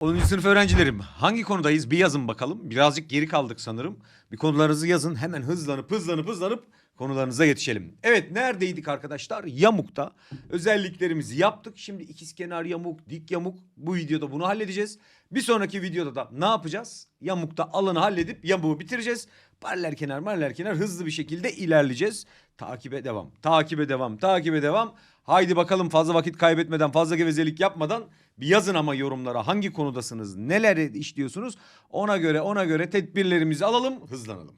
10. sınıf öğrencilerim hangi konudayız bir yazın bakalım. Birazcık geri kaldık sanırım. Bir konularınızı yazın hemen hızlanıp hızlanıp hızlanıp konularınıza yetişelim. Evet neredeydik arkadaşlar? Yamuk'ta özelliklerimizi yaptık. Şimdi ikizkenar yamuk, dik yamuk bu videoda bunu halledeceğiz. Bir sonraki videoda da ne yapacağız? Yamukta alanı halledip yamuğu bitireceğiz. Paralel kenar paralel kenar hızlı bir şekilde ilerleyeceğiz. Takibe devam, takibe devam, takibe devam. Haydi bakalım fazla vakit kaybetmeden, fazla gevezelik yapmadan bir yazın ama yorumlara hangi konudasınız, neler işliyorsunuz ona göre ona göre tedbirlerimizi alalım, hızlanalım.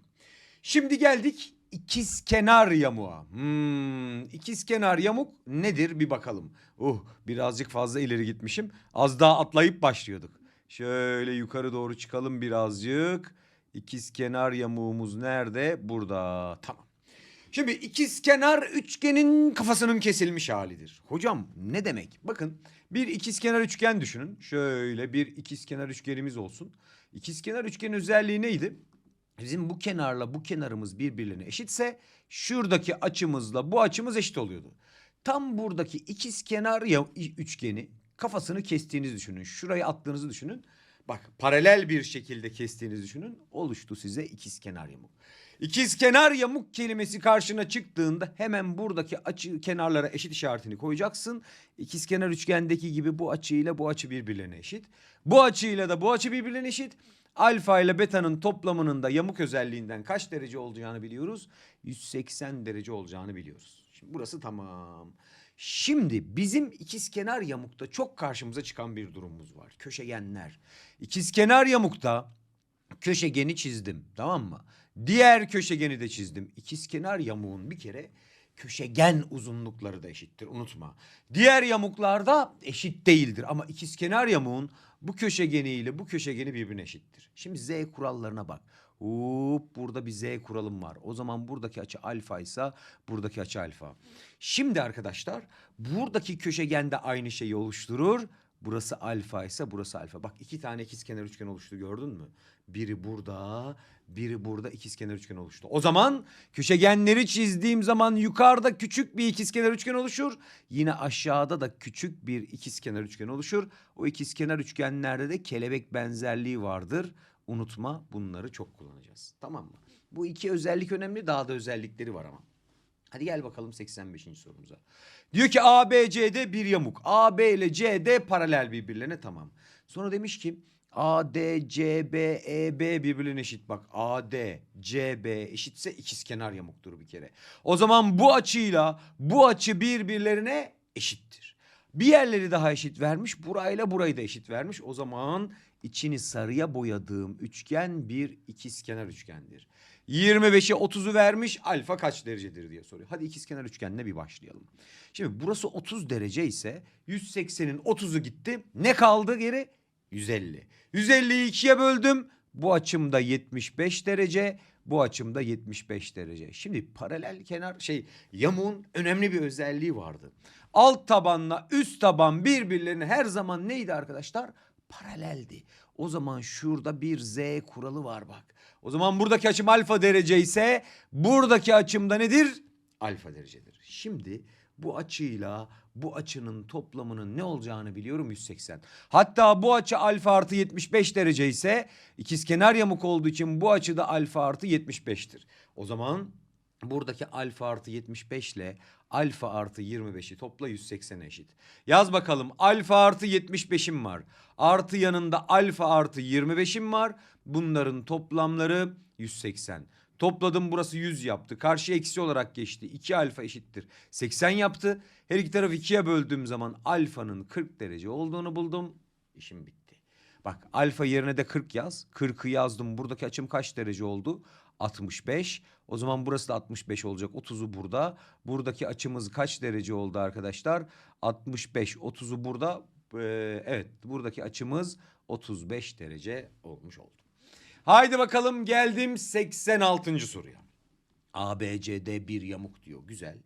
Şimdi geldik ikizkenar yamuğa. Hmm, ikizkenar yamuk nedir bir bakalım. Uh birazcık fazla ileri gitmişim. Az daha atlayıp başlıyorduk. Şöyle yukarı doğru çıkalım birazcık. İkizkenar yamuğumuz nerede? Burada. Tamam. Şimdi ikizkenar üçgenin kafasının kesilmiş halidir. Hocam ne demek? Bakın bir ikizkenar üçgen düşünün. Şöyle bir ikizkenar üçgenimiz olsun. İkizkenar üçgenin özelliği neydi? Bizim bu kenarla bu kenarımız birbirlerine eşitse şuradaki açımızla bu açımız eşit oluyordu. Tam buradaki ikizkenar ya üçgeni kafasını kestiğinizi düşünün. Şurayı attığınızı düşünün. Bak paralel bir şekilde kestiğinizi düşünün. Oluştu size ikizkenar yamuk. İkizkenar yamuk kelimesi karşına çıktığında hemen buradaki açı kenarlara eşit işaretini koyacaksın. İkizkenar üçgendeki gibi bu açıyla bu açı birbirlerine eşit. Bu açıyla da bu açı birbirlerine eşit. Alfa ile beta'nın toplamının da yamuk özelliğinden kaç derece olacağını biliyoruz. 180 derece olacağını biliyoruz. Şimdi burası tamam. Şimdi bizim ikizkenar yamukta çok karşımıza çıkan bir durumumuz var. Köşegenler. İkizkenar yamukta köşegeni çizdim tamam mı? Diğer köşegeni de çizdim. İkizkenar yamuğun bir kere köşegen uzunlukları da eşittir unutma. Diğer yamuklarda eşit değildir ama ikizkenar yamuğun bu köşegeniyle bu köşegeni birbirine eşittir. Şimdi z kurallarına bak. Hop burada bir z kuralım var. O zaman buradaki açı alfa ise buradaki açı alfa. Şimdi arkadaşlar buradaki köşegen de aynı şeyi oluşturur. Burası alfa ise burası alfa. Bak iki tane ikizkenar üçgen oluştu gördün mü? Biri burada, biri burada ikizkenar üçgen oluştu. O zaman köşegenleri çizdiğim zaman yukarıda küçük bir ikizkenar üçgen oluşur. Yine aşağıda da küçük bir ikizkenar üçgen oluşur. O ikizkenar üçgenlerde de kelebek benzerliği vardır. Unutma bunları çok kullanacağız. Tamam mı? Bu iki özellik önemli daha da özellikleri var ama. Hadi gel bakalım 85. sorumuza. Diyor ki ABCD bir yamuk. AB ile CD paralel birbirlerine tamam. Sonra demiş ki AD, CB, EB birbirine eşit. Bak AD, CB eşitse ikizkenar yamuktur bir kere. O zaman bu açıyla bu açı birbirlerine eşittir. Bir yerleri daha eşit vermiş. Burayla burayı da eşit vermiş. O zaman içini sarıya boyadığım üçgen bir ikizkenar üçgendir. 25'e 30'u vermiş alfa kaç derecedir diye soruyor. Hadi ikizkenar üçgenle bir başlayalım. Şimdi burası 30 derece ise 180'in 30'u gitti. Ne kaldı geri? 150. 150'yi ikiye böldüm. Bu açımda 75 derece. Bu açımda 75 derece. Şimdi paralel kenar şey yamuğun önemli bir özelliği vardı. Alt tabanla üst taban birbirlerine her zaman neydi arkadaşlar? Paraleldi. O zaman şurada bir z kuralı var bak. O zaman buradaki açım alfa derece ise buradaki açım da nedir? Alfa derecedir. Şimdi bu açıyla bu açının toplamının ne olacağını biliyorum 180. Hatta bu açı alfa artı 75 derece ise ikizkenar yamuk olduğu için bu açı da alfa artı 75'tir. O zaman buradaki alfa artı 75 ile alfa artı 25'i topla 180 eşit. Yaz bakalım alfa artı 75'im var. Artı yanında alfa artı 25'im var. Bunların toplamları 180. Topladım burası 100 yaptı. Karşı eksi olarak geçti. 2 alfa eşittir. 80 yaptı. Her iki tarafı 2'ye böldüğüm zaman alfanın 40 derece olduğunu buldum. İşim bitti. Bak alfa yerine de 40 yaz. 40'ı yazdım. Buradaki açım kaç derece oldu? 65. O zaman burası da 65 olacak. 30'u burada. Buradaki açımız kaç derece oldu arkadaşlar? 65. 30'u burada. Ee, evet buradaki açımız 35 derece olmuş oldu. Haydi bakalım geldim 86. soruya. ABCD bir yamuk diyor. Güzel.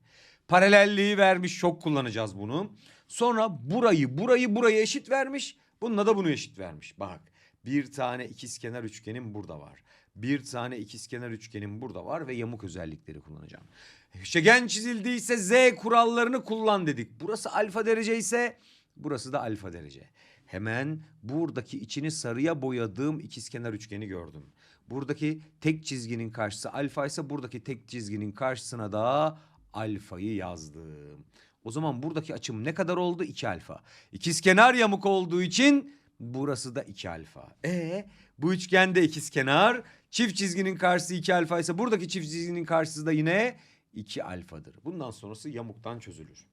Paralelliği vermiş. Çok kullanacağız bunu. Sonra burayı burayı buraya eşit vermiş. Bununla da bunu eşit vermiş. Bak bir tane ikizkenar üçgenim burada var. Bir tane ikizkenar üçgenim burada var ve yamuk özellikleri kullanacağım. Köşegen çizildiyse Z kurallarını kullan dedik. Burası alfa derece ise burası da alfa derece. Hemen buradaki içini sarıya boyadığım ikizkenar üçgeni gördüm. Buradaki tek çizginin karşısı alfa ise buradaki tek çizginin karşısına da alfayı yazdım. O zaman buradaki açım ne kadar oldu? 2 alfa. İkizkenar yamuk olduğu için burası da 2 alfa. E bu üçgende ikizkenar, çift çizginin karşısı 2 alfa ise buradaki çift çizginin karşısı da yine 2 alfadır. Bundan sonrası yamuktan çözülür.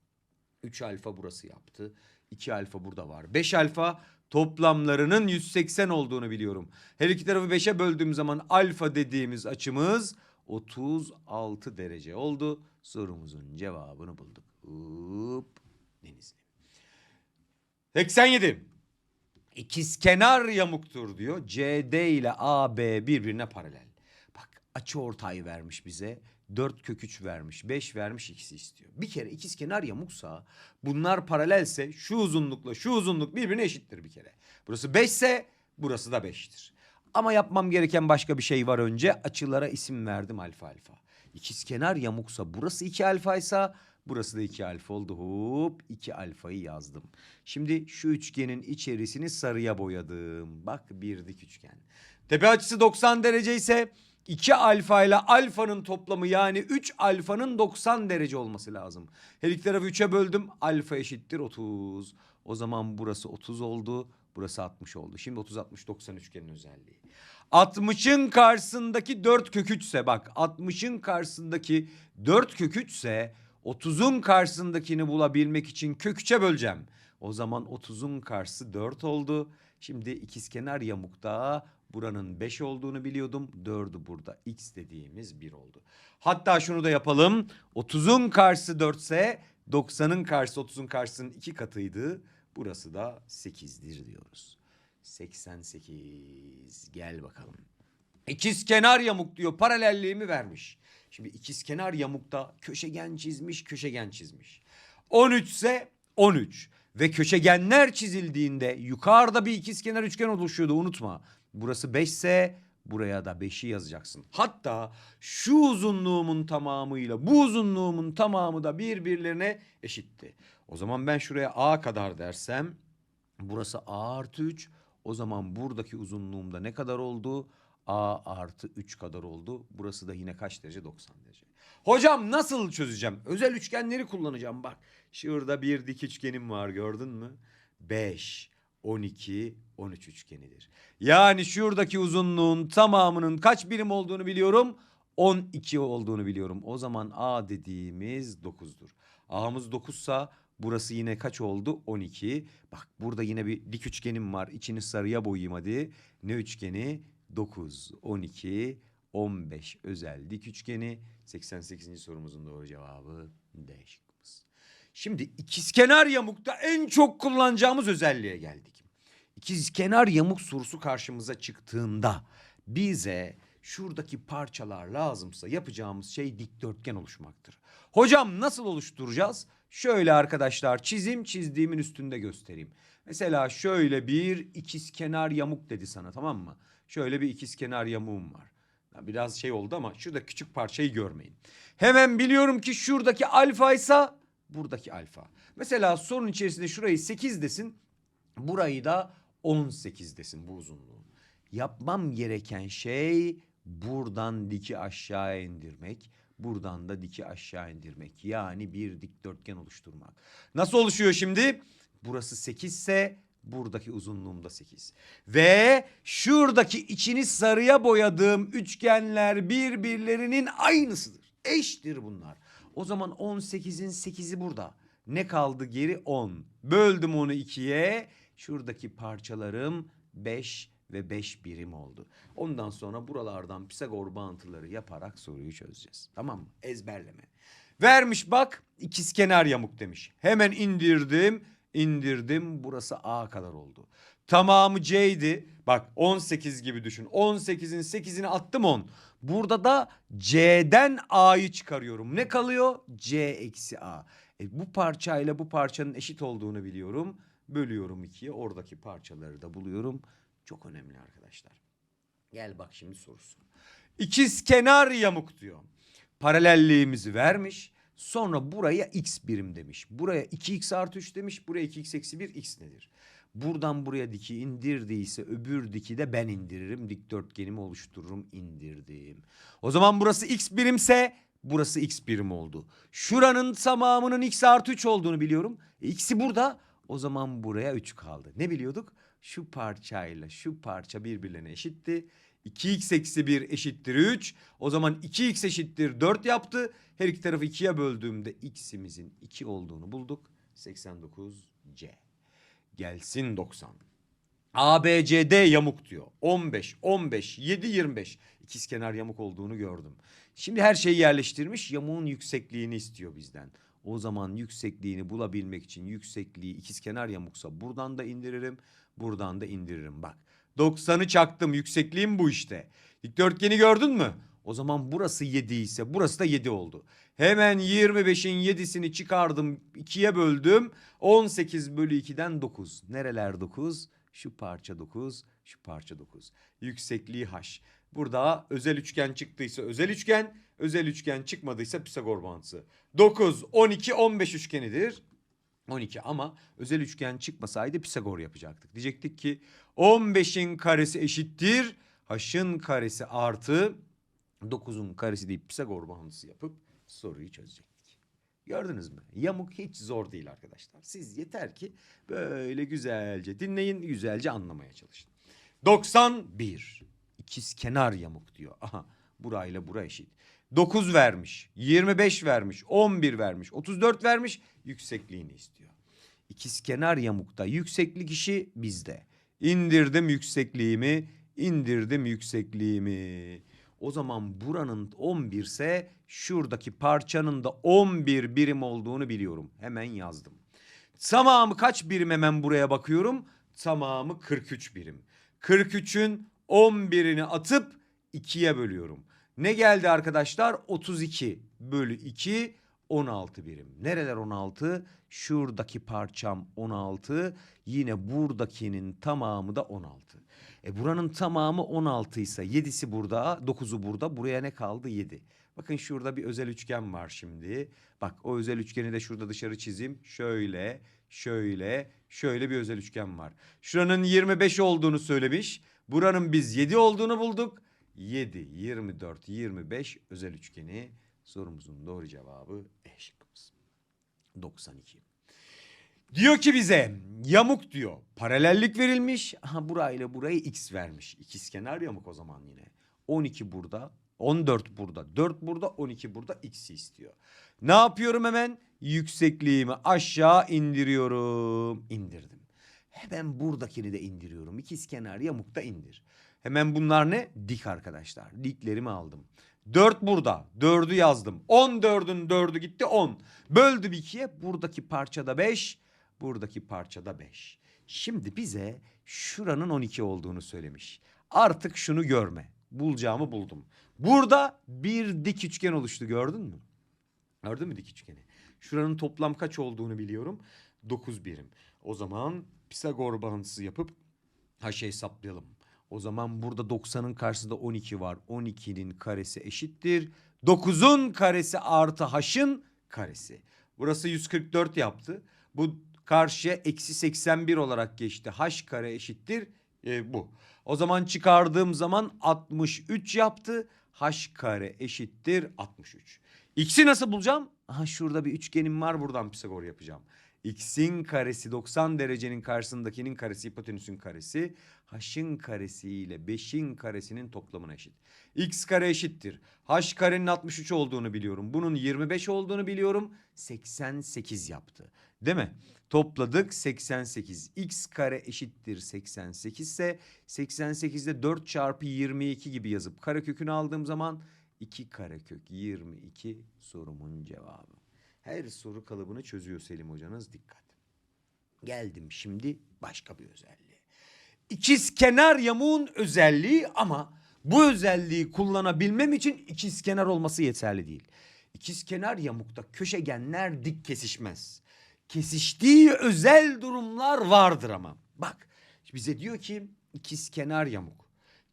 3 alfa burası yaptı. 2 alfa burada var. 5 alfa toplamlarının 180 olduğunu biliyorum. Her iki tarafı 5'e böldüğüm zaman alfa dediğimiz açımız 36 derece oldu. Sorumuzun cevabını bulduk. Hop, Denizli. 87. İkizkenar yamuktur diyor. CD ile AB birbirine paralel. Bak açı ortayı vermiş bize. 4 kök 3 vermiş. 5 vermiş ikisi istiyor. Bir kere ikizkenar yamuksa bunlar paralelse şu uzunlukla şu uzunluk birbirine eşittir bir kere. Burası 5 ise burası da 5'tir. Ama yapmam gereken başka bir şey var önce. Açılara isim verdim alfa alfa. İkizkenar yamuksa burası 2 alfaysa burası da 2 alfa oldu. Hop 2 alfayı yazdım. Şimdi şu üçgenin içerisini sarıya boyadım. Bak bir dik üçgen. Tepe açısı 90 derece ise 2 alfa ile alfanın toplamı yani 3 alfanın 90 derece olması lazım. Her iki tarafı 3'e böldüm. Alfa eşittir 30. O zaman burası 30 oldu. Burası 60 oldu. Şimdi 30 60 90 üçgenin özelliği. 60'ın karşısındaki 4 kök 3 ise bak 60'ın karşısındaki 4 kök 3 ise 30'un karşısındakini bulabilmek için kök 3'e böleceğim. O zaman 30'un karşısı 4 oldu. Şimdi ikizkenar yamukta buranın 5 olduğunu biliyordum. 4'ü burada x dediğimiz 1 oldu. Hatta şunu da yapalım. 30'un karşısı 4 ise 90'ın karşısı 30'un karşısının 2 katıydı. Burası da 8'dir diyoruz. 88 gel bakalım. İkizkenar yamuk diyor paralelliğimi vermiş. Şimdi ikizkenar yamukta köşegen çizmiş köşegen çizmiş. 13 ise 13 ve köşegenler çizildiğinde yukarıda bir ikizkenar üçgen oluşuyordu unutma. Burası 5 ise buraya da 5'i yazacaksın. Hatta şu uzunluğumun tamamıyla bu uzunluğumun tamamı da birbirlerine eşitti. O zaman ben şuraya a kadar dersem burası a artı 3 o zaman buradaki uzunluğumda ne kadar oldu? A artı 3 kadar oldu. Burası da yine kaç derece? 90 derece. Hocam nasıl çözeceğim? Özel üçgenleri kullanacağım bak. Şurada bir dik üçgenim var gördün mü? 5, 12, 13 üçgenidir. Yani şuradaki uzunluğun tamamının kaç birim olduğunu biliyorum? 12 olduğunu biliyorum. O zaman A dediğimiz 9'dur. A'mız 9 sa burası yine kaç oldu? 12. Bak burada yine bir dik üçgenim var. İçini sarıya boyayayım hadi. Ne üçgeni? 9, 12, 15 özel dik üçgeni. 88. sorumuzun doğru cevabı D. Şimdi ikizkenar yamukta en çok kullanacağımız özelliğe geldik. İkizkenar yamuk sorusu karşımıza çıktığında bize şuradaki parçalar lazımsa yapacağımız şey dikdörtgen oluşmaktır. Hocam nasıl oluşturacağız? Şöyle arkadaşlar çizim çizdiğimin üstünde göstereyim. Mesela şöyle bir ikizkenar yamuk dedi sana tamam mı? Şöyle bir ikizkenar yamuğum var. Biraz şey oldu ama şurada küçük parçayı görmeyin. Hemen biliyorum ki şuradaki alfa ise buradaki alfa. Mesela sorun içerisinde şurayı 8 desin. Burayı da 18 desin bu uzunluğu. Yapmam gereken şey buradan diki aşağı indirmek. Buradan da diki aşağı indirmek. Yani bir dikdörtgen oluşturmak. Nasıl oluşuyor şimdi? Burası 8 ise buradaki uzunluğum da 8. Ve şuradaki içini sarıya boyadığım üçgenler birbirlerinin aynısıdır. Eştir bunlar. O zaman 18'in 8'i burada. Ne kaldı geri? 10. Böldüm onu ikiye. Şuradaki parçalarım 5 ve 5 birim oldu. Ondan sonra buralardan Pisagor bağıntıları yaparak soruyu çözeceğiz. Tamam mı? Ezberleme. Vermiş bak ikizkenar yamuk demiş. Hemen indirdim, indirdim. Burası A kadar oldu. Tamamı C'ydi. Bak 18 gibi düşün. 18'in 8'ini attım 10. Burada da C'den A'yı çıkarıyorum. Ne kalıyor? C eksi A. E, bu parçayla bu parçanın eşit olduğunu biliyorum. Bölüyorum ikiye. Oradaki parçaları da buluyorum. Çok önemli arkadaşlar. Gel bak şimdi sorusu. İkiz kenar yamuk diyor. Paralelliğimizi vermiş. Sonra buraya x birim demiş. Buraya 2x artı 3 demiş. Buraya 2x eksi 1 x nedir? Buradan buraya diki indirdiyse öbür diki de ben indiririm. Dikdörtgenimi oluştururum indirdim. O zaman burası x birimse burası x birim oldu. Şuranın tamamının x artı 3 olduğunu biliyorum. E, x'i burada o zaman buraya 3 kaldı. Ne biliyorduk? Şu parçayla şu parça birbirlerine eşitti. 2x eksi 1 eşittir 3. O zaman 2x eşittir 4 yaptı. Her iki tarafı 2'ye böldüğümde x'imizin 2 olduğunu bulduk. 89c. Gelsin 90. ABCD yamuk diyor. 15, 15, 7, 25. İkizkenar yamuk olduğunu gördüm. Şimdi her şeyi yerleştirmiş. Yamuğun yüksekliğini istiyor bizden. O zaman yüksekliğini bulabilmek için yüksekliği ikizkenar yamuksa buradan da indiririm. Buradan da indiririm. Bak 90'ı çaktım. Yüksekliğim bu işte. Dikdörtgeni gördün mü? O zaman burası 7 ise burası da 7 oldu. Hemen 25'in 7'sini çıkardım. 2'ye böldüm. 18 bölü 2'den 9. Nereler 9? Şu parça 9, şu parça 9. Yüksekliği h. Burada özel üçgen çıktıysa özel üçgen, özel üçgen çıkmadıysa Pisagor bağıntısı. 9, 12, 15 üçgenidir. 12 ama özel üçgen çıkmasaydı Pisagor yapacaktık. Diyecektik ki 15'in karesi eşittir h'ın karesi artı 9'un karesi deyip Pisagor bağıntısı yapıp soruyu çözecektik. Gördünüz mü? Yamuk hiç zor değil arkadaşlar. Siz yeter ki böyle güzelce dinleyin, güzelce anlamaya çalışın. 91. İkiz kenar yamuk diyor. Aha burayla bura eşit. 9 vermiş, 25 vermiş, 11 vermiş, 34 vermiş. Yüksekliğini istiyor. İkiz kenar yamukta yükseklik işi bizde. İndirdim yüksekliğimi, indirdim yüksekliğimi. O zaman buranın 11 ise şuradaki parçanın da 11 birim olduğunu biliyorum. Hemen yazdım. Tamamı kaç birim hemen buraya bakıyorum. Tamamı 43 birim. 43'ün 11'ini atıp 2'ye bölüyorum. Ne geldi arkadaşlar? 32 bölü 2 16 birim. Nereler 16? Şuradaki parçam 16. Yine buradakinin tamamı da 16. E buranın tamamı 16 ise 7'si burada, 9'u burada. Buraya ne kaldı? 7. Bakın şurada bir özel üçgen var şimdi. Bak o özel üçgeni de şurada dışarı çizeyim. Şöyle, şöyle, şöyle bir özel üçgen var. Şuranın 25 olduğunu söylemiş. Buranın biz 7 olduğunu bulduk. 7, 24, 25 özel üçgeni. Sorumuzun doğru cevabı E şıkkımız. 92. Diyor ki bize yamuk diyor. Paralellik verilmiş. Aha burayla burayı x vermiş. İkizkenar yamuk o zaman yine. 12 burada, 14 burada, 4 burada, 12 burada x'i istiyor. Ne yapıyorum hemen? Yüksekliğimi aşağı indiriyorum. İndirdim. Hemen buradakini de indiriyorum. İkizkenar yamukta indir. Hemen bunlar ne? Dik arkadaşlar. Diklerimi aldım. 4 burada. 4'ü yazdım. 14'ün 4'ü gitti 10. Böldüm 2'ye. Buradaki parçada 5. Buradaki parçada 5. Şimdi bize şuranın 12 olduğunu söylemiş. Artık şunu görme. Bulacağımı buldum. Burada bir dik üçgen oluştu gördün mü? Gördün mü dik üçgeni? Şuranın toplam kaç olduğunu biliyorum. 9 birim. O zaman Pisagor bağıntısı yapıp haşa hesaplayalım. O zaman burada 90'ın karşısında 12 var. 12'nin karesi eşittir. 9'un karesi artı h'ın karesi. Burası 144 yaptı. Bu karşıya eksi 81 olarak geçti. H kare eşittir e, bu. O zaman çıkardığım zaman 63 yaptı. H kare eşittir 63. X'i nasıl bulacağım? Aha şurada bir üçgenim var buradan Pisagor yapacağım. X'in karesi 90 derecenin karşısındakinin karesi hipotenüsün karesi. H'ın karesi ile 5'in karesinin toplamına eşit. X kare eşittir. H karenin 63 olduğunu biliyorum. Bunun 25 olduğunu biliyorum. 88 yaptı. Değil mi? Topladık 88. X kare eşittir 88 ise 88'de 4 çarpı 22 gibi yazıp karekökünü aldığım zaman 2 karekök 22 sorumun cevabı. Her soru kalıbını çözüyor Selim hocanız dikkat. Geldim şimdi başka bir özelliğe. İkiz kenar yamuğun özelliği ama bu özelliği kullanabilmem için ikiz kenar olması yeterli değil. İkiz kenar yamukta köşegenler dik kesişmez. Kesiştiği özel durumlar vardır ama. Bak bize diyor ki ikiz kenar yamuk.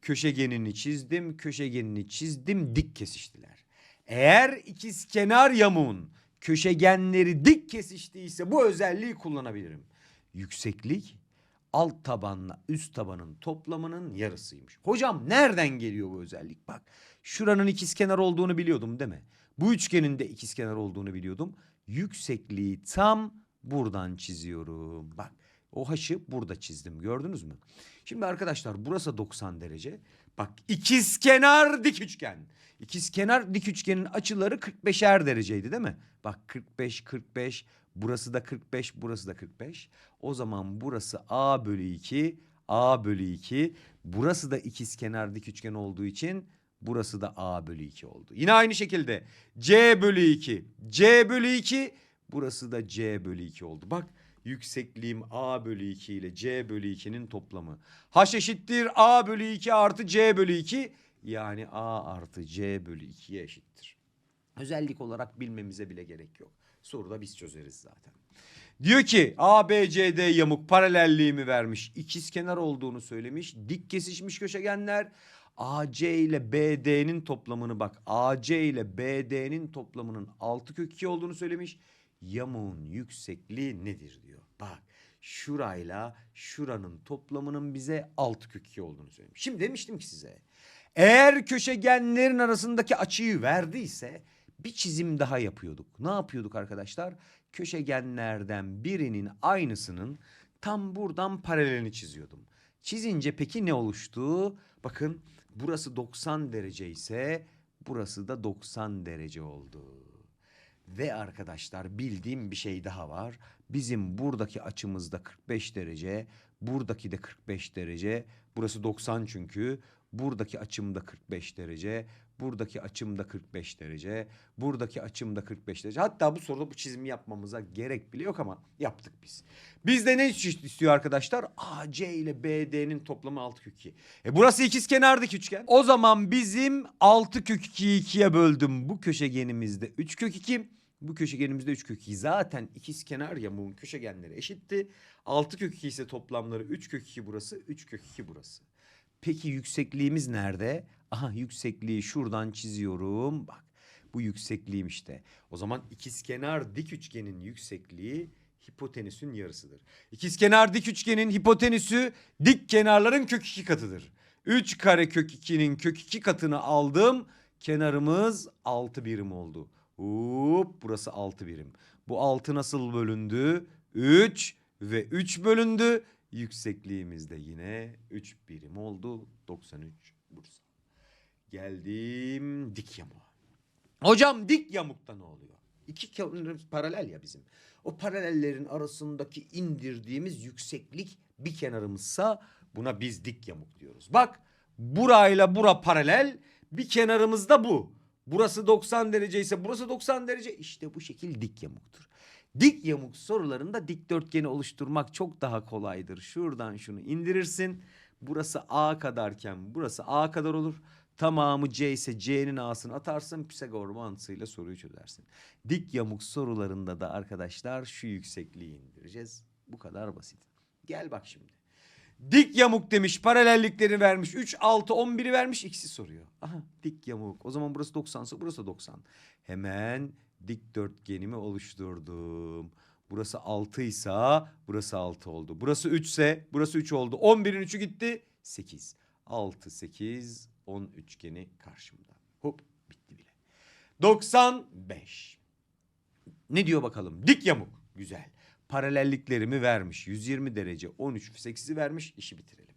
Köşegenini çizdim, köşegenini çizdim, dik kesiştiler. Eğer ikiz kenar yamuğun köşegenleri dik kesiştiyse bu özelliği kullanabilirim. Yükseklik alt tabanla üst tabanın toplamının yarısıymış. Hocam nereden geliyor bu özellik? Bak şuranın ikizkenar olduğunu biliyordum değil mi? Bu üçgenin de ikizkenar olduğunu biliyordum. Yüksekliği tam buradan çiziyorum. Bak o haşı burada çizdim gördünüz mü? Şimdi arkadaşlar burası 90 derece. Bak ikizkenar dik üçgen. İkizkenar dik üçgenin açıları 45'er dereceydi değil mi? Bak 45 45 burası da 45 burası da 45. O zaman burası A bölü 2 A bölü 2 burası da ikizkenar dik üçgen olduğu için burası da A bölü 2 oldu. Yine aynı şekilde C bölü 2 C bölü 2 burası da C bölü 2 oldu. Bak yüksekliğim A bölü 2 ile C bölü 2'nin toplamı. H eşittir A bölü 2 artı C bölü 2 yani A artı C bölü 2'ye eşittir. Özellik olarak bilmemize bile gerek yok. Soruda biz çözeriz zaten. Diyor ki ABCD yamuk paralelliğimi vermiş. İkizkenar olduğunu söylemiş. Dik kesişmiş köşegenler. AC ile BD'nin toplamını bak. AC ile BD'nin toplamının 6 kök 2 olduğunu söylemiş. Yamuğun yüksekliği nedir diyor. Bak şurayla şuranın toplamının bize 6 kök 2 olduğunu söylemiş. Şimdi demiştim ki size eğer köşegenlerin arasındaki açıyı verdiyse bir çizim daha yapıyorduk. Ne yapıyorduk arkadaşlar? Köşegenlerden birinin aynısının tam buradan paralelini çiziyordum. Çizince peki ne oluştu? Bakın burası 90 derece ise burası da 90 derece oldu. Ve arkadaşlar bildiğim bir şey daha var. Bizim buradaki açımızda 45 derece, buradaki de 45 derece. Burası 90 çünkü. Buradaki açım da 45 derece. Buradaki açım da 45 derece. Buradaki açım da 45 derece. Hatta bu soruda bu çizimi yapmamıza gerek bile yok ama yaptık biz. Bizde ne istiyor arkadaşlar? AC ile BD'nin toplamı 6 kök 2. E burası ikizkenardık üçgen. O zaman bizim 6 kök 2'yi 2'ye böldüm. Bu köşegenimizde 3 kök 2. Bu köşegenimizde 3 kök 2. Zaten ikizkenar yamuğun köşegenleri eşitti. 6 kök 2 ise toplamları 3 kök 2 burası, 3 kök 2 burası. Peki yüksekliğimiz nerede? Aha yüksekliği şuradan çiziyorum. Bak bu yüksekliğim işte. O zaman ikizkenar dik üçgenin yüksekliği hipotenüsün yarısıdır. İkizkenar dik üçgenin hipotenüsü dik kenarların kök 2 katıdır. 3 kare kök 2'nin kök 2 katını aldım. Kenarımız 6 birim oldu. Hop burası 6 birim. Bu 6 nasıl bölündü? 3 ve 3 bölündü. Yüksekliğimiz de yine 3 birim oldu. 93 Bursa. Geldim dik yamuğa. Hocam dik yamukta ne oluyor? İki kenarımız paralel ya bizim. O paralellerin arasındaki indirdiğimiz yükseklik bir kenarımızsa buna biz dik yamuk diyoruz. Bak burayla bura paralel bir kenarımız da bu. Burası 90 derece ise burası 90 derece işte bu şekil dik yamuktur. Dik yamuk sorularında dikdörtgeni oluşturmak çok daha kolaydır. Şuradan şunu indirirsin. Burası A kadarken burası A kadar olur. Tamamı C ise C'nin A'sını atarsın. Pisagor mantığıyla soruyu çözersin. Dik yamuk sorularında da arkadaşlar şu yüksekliği indireceğiz. Bu kadar basit. Gel bak şimdi. Dik yamuk demiş paralellikleri vermiş. 3, 6, 11'i vermiş x'i soruyor. Aha dik yamuk. O zaman burası 90 ise burası 90. Hemen dikdörtgenimi oluşturdum. Burası 6 ise burası 6 oldu. Burası 3 ise burası 3 oldu. 11'in 3'ü gitti 8. 6, 8, 10 üçgeni karşımda. Hop bitti bile. 95. Ne diyor bakalım? Dik yamuk. Güzel. Paralelliklerimi vermiş. 120 derece 13 8'i vermiş. İşi bitirelim.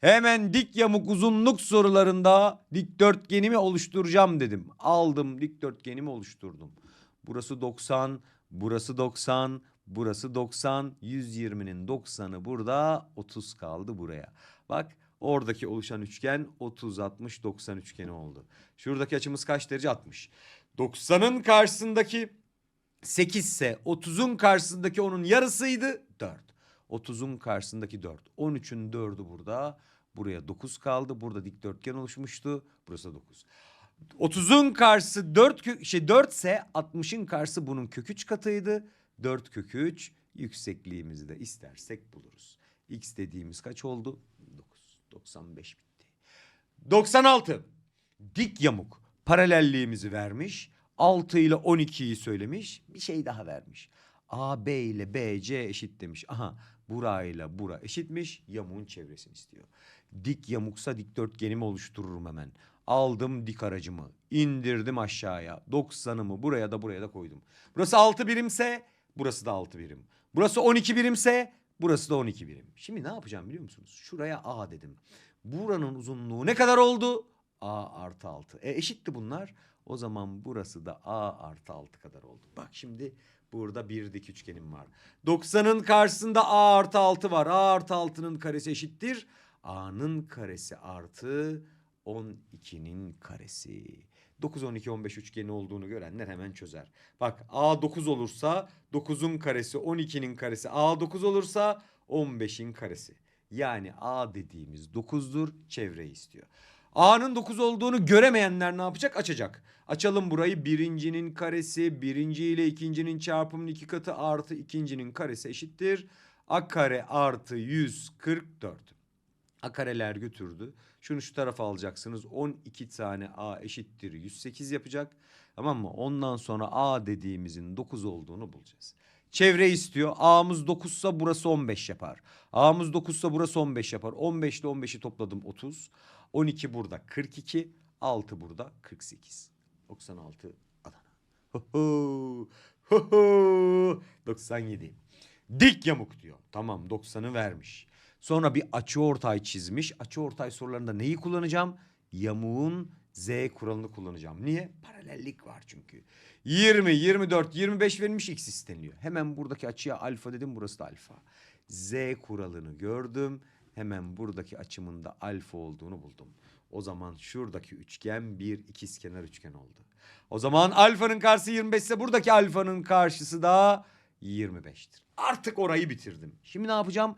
Hemen dik yamuk uzunluk sorularında dikdörtgenimi oluşturacağım dedim. Aldım dikdörtgenimi oluşturdum. Burası 90, burası 90, burası 90. 120'nin 90'ı burada 30 kaldı buraya. Bak oradaki oluşan üçgen 30, 60, 90 üçgeni oldu. Şuradaki açımız kaç derece? 60. 90'ın karşısındaki 8 ise 30'un karşısındaki onun yarısıydı 4. 30'un karşısındaki 4. 13'ün 4'ü burada. Buraya 9 kaldı. Burada dikdörtgen oluşmuştu. Burası 9. 30'un karşısı 4 kök, şey 4 ise 60'ın karşısı bunun kök 3 katıydı. 4 kök 3 yüksekliğimizi de istersek buluruz. X dediğimiz kaç oldu? 9. 95 bitti. 96. Dik yamuk paralelliğimizi vermiş. 6 ile 12'yi söylemiş. Bir şey daha vermiş. AB ile BC eşit demiş. Aha burayla bura eşitmiş. Yamuğun çevresini istiyor. Dik yamuksa dikdörtgenimi oluştururum hemen. Aldım dik aracımı. indirdim aşağıya. 90'ımı buraya da buraya da koydum. Burası 6 birimse burası da 6 birim. Burası 12 birimse burası da 12 birim. Şimdi ne yapacağım biliyor musunuz? Şuraya A dedim. Buranın uzunluğu ne kadar oldu? A artı 6. E eşitti bunlar. O zaman burası da A artı 6 kadar oldu. Bak şimdi burada bir dik üçgenim var. 90'ın karşısında A artı 6 var. A artı 6'nın karesi eşittir. A'nın karesi artı 12'nin karesi. 9, 12, 15 üçgeni olduğunu görenler hemen çözer. Bak A 9 olursa 9'un karesi 12'nin karesi A 9 olursa 15'in karesi. Yani A dediğimiz 9'dur çevreyi istiyor. A'nın 9 olduğunu göremeyenler ne yapacak? Açacak. Açalım burayı. Birincinin karesi birinci ile ikincinin çarpımının iki katı artı ikincinin karesi eşittir. A kare artı 144. A kareler götürdü. Şunu şu tarafa alacaksınız. 12 tane A eşittir 108 yapacak. Tamam mı? Ondan sonra A dediğimizin 9 olduğunu bulacağız. Çevre istiyor. A'mız 9 ise burası 15 yapar. A'mız 9 ise burası 15 yapar. 15 ile 15'i topladım 30. 12 burada 42. 6 burada 48. 96 Adana. Ho ho. Ho ho. 97. Dik yamuk diyor. Tamam 90'ı vermiş. Sonra bir açı ortay çizmiş. Açı ortay sorularında neyi kullanacağım? Yamuğun Z kuralını kullanacağım. Niye? Paralellik var çünkü. 20, 24, 25 verilmiş x isteniliyor. Hemen buradaki açıya alfa dedim burası da alfa. Z kuralını gördüm. Hemen buradaki açımın da alfa olduğunu buldum. O zaman şuradaki üçgen bir ikizkenar üçgen oldu. O zaman alfanın karşısı 25 ise buradaki alfanın karşısı da 25'tir. Artık orayı bitirdim. Şimdi ne yapacağım?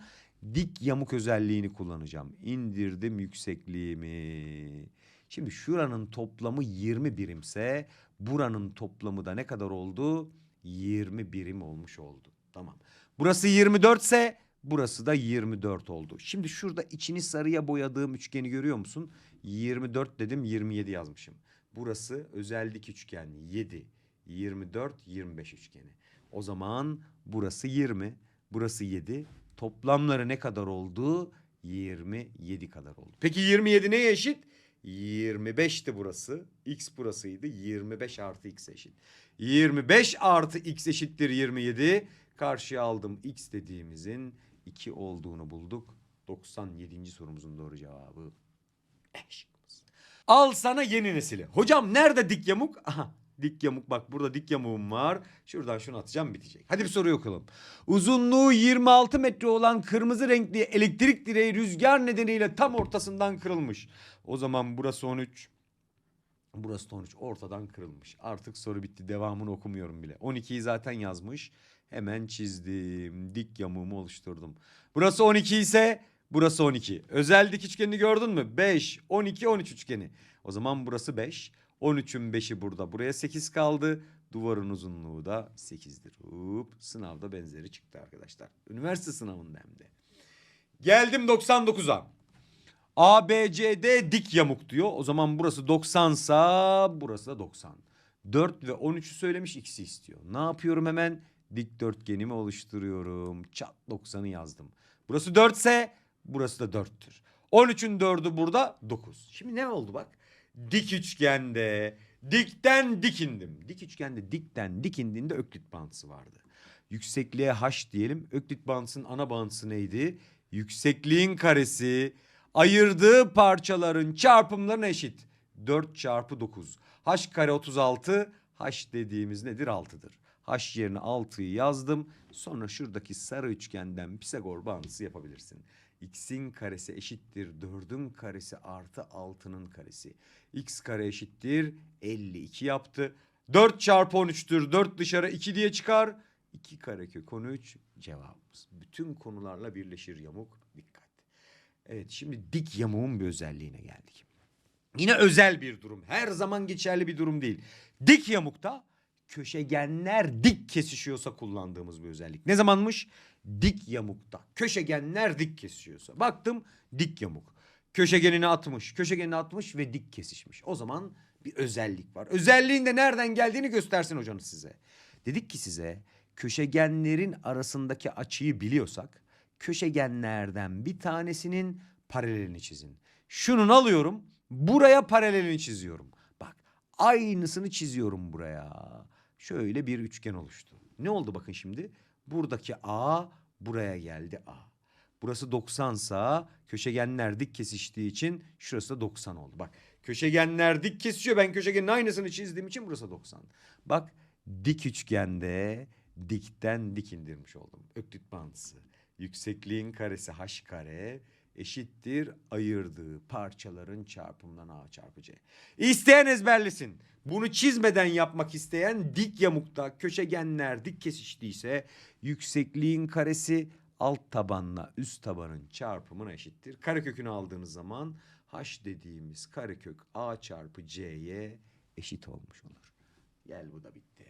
Dik yamuk özelliğini kullanacağım. İndirdim yüksekliğimi. Şimdi şuranın toplamı 20 birimse buranın toplamı da ne kadar oldu? 20 birim olmuş oldu. Tamam. Burası 24 ise burası da 24 oldu. Şimdi şurada içini sarıya boyadığım üçgeni görüyor musun? 24 dedim 27 yazmışım. Burası özel dik üçgen 7, 24, 25 üçgeni. O zaman burası 20, burası 7. Toplamları ne kadar oldu? 27 kadar oldu. Peki 27 neye eşit? 25'ti burası. X burasıydı. 25 artı X eşit. 25 artı X eşittir 27. Karşıya aldım X dediğimizin 2 olduğunu bulduk. 97. sorumuzun doğru cevabı E şıkkımız. Al sana yeni nesili. Hocam nerede dik yamuk? Aha dik yamuk bak burada dik yamuğum var. Şuradan şunu atacağım bitecek. Hadi bir soruyu okuyalım. Uzunluğu 26 metre olan kırmızı renkli elektrik direği rüzgar nedeniyle tam ortasından kırılmış. O zaman burası 13. Burası da 13 ortadan kırılmış. Artık soru bitti. Devamını okumuyorum bile. 12'yi zaten yazmış. Hemen çizdim. Dik yamuğumu oluşturdum. Burası 12 ise burası 12. Özel dik üçgenini gördün mü? 5, 12, 13 üçgeni. O zaman burası 5. 13'ün 5'i burada. Buraya 8 kaldı. Duvarın uzunluğu da 8'dir. Hop, sınavda benzeri çıktı arkadaşlar. Üniversite sınavında hem de. Geldim 99'a. ABCD dik yamuk diyor. O zaman burası 90 sa burası da 90. 4 ve 13'ü söylemiş x'i istiyor. Ne yapıyorum hemen? Dikdörtgenimi oluşturuyorum. Çat 90'ı yazdım. Burası 4 ise burası da 4'tür. 13'ün 4'ü burada 9. Şimdi ne oldu bak? Dik üçgende dikten dikindim. Dik üçgende dikten dikindiğinde öklit bağıntısı vardı. Yüksekliğe h diyelim. Öklit bağıntısının ana bağıntısı neydi? Yüksekliğin karesi ayırdığı parçaların çarpımlarına eşit. 4 çarpı 9. H kare 36. H dediğimiz nedir? 6'dır. H yerine 6'yı yazdım. Sonra şuradaki sarı üçgenden Pisagor bağıntısı yapabilirsin. X'in karesi eşittir 4'ün karesi artı 6'nın karesi. X kare eşittir 52 yaptı. 4 çarpı 13'tür. 4 dışarı 2 diye çıkar. 2 karekök 13 cevabımız. Bütün konularla birleşir yamuk. Dikkat. Evet şimdi dik yamuğun bir özelliğine geldik. Yine özel bir durum. Her zaman geçerli bir durum değil. Dik yamukta köşegenler dik kesişiyorsa kullandığımız bir özellik. Ne zamanmış? Dik yamukta. Köşegenler dik kesişiyorsa. Baktım dik yamuk. Köşegenini atmış, köşegenini atmış ve dik kesişmiş. O zaman bir özellik var. Özelliğin de nereden geldiğini göstersin hocanız size. Dedik ki size köşegenlerin arasındaki açıyı biliyorsak köşegenlerden bir tanesinin paralelini çizin. Şunun alıyorum buraya paralelini çiziyorum. Bak aynısını çiziyorum buraya. Şöyle bir üçgen oluştu. Ne oldu bakın şimdi? Buradaki A buraya geldi A. Burası 90 sa köşegenler dik kesiştiği için şurası da 90 oldu. Bak köşegenler dik kesişiyor. Ben köşegenin aynısını çizdiğim için burası 90. Bak dik üçgende dikten dik indirmiş oldum. Öklit bağıntısı. Yüksekliğin karesi h kare eşittir ayırdığı parçaların çarpımından a çarpı c. İsteyen ezberlesin. Bunu çizmeden yapmak isteyen dik yamukta köşegenler dik kesiştiyse yüksekliğin karesi alt tabanla üst tabanın çarpımına eşittir. Karekökünü aldığınız zaman h dediğimiz karekök a çarpı c'ye eşit olmuş olur. Gel bu da bitti.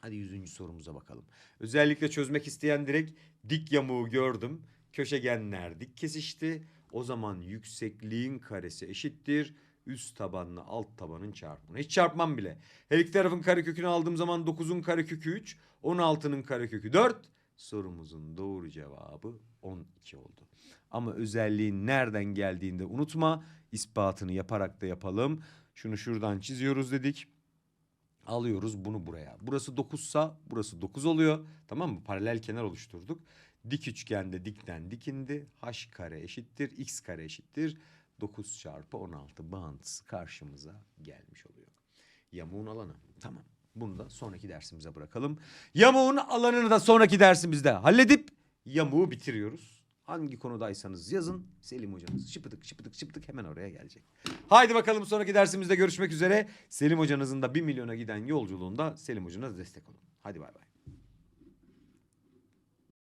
Hadi yüzüncü sorumuza bakalım. Özellikle çözmek isteyen direkt dik yamuğu gördüm. Köşegenler dik kesişti. O zaman yüksekliğin karesi eşittir. Üst tabanla alt tabanın çarpımına. Hiç çarpmam bile. Her iki tarafın karekökünü aldığım zaman 9'un karekökü 3, 16'nın karekökü 4. Sorumuzun doğru cevabı 12 oldu. Ama özelliğin nereden geldiğini de unutma. İspatını yaparak da yapalım. Şunu şuradan çiziyoruz dedik. Alıyoruz bunu buraya. Burası 9 sa burası 9 oluyor. Tamam mı? Paralel kenar oluşturduk. Dik üçgende dikten dikindi. H kare eşittir. X kare eşittir. 9 çarpı 16 bağıntısı karşımıza gelmiş oluyor. Yamuğun alanı. Tamam. Bunu da sonraki dersimize bırakalım. Yamuğun alanını da sonraki dersimizde halledip yamuğu bitiriyoruz. Hangi konudaysanız yazın. Selim hocanız şıpıdık şıpıdık şıpıdık hemen oraya gelecek. Haydi bakalım sonraki dersimizde görüşmek üzere. Selim hocanızın da 1 milyona giden yolculuğunda Selim hocana destek olun. Hadi bay bay.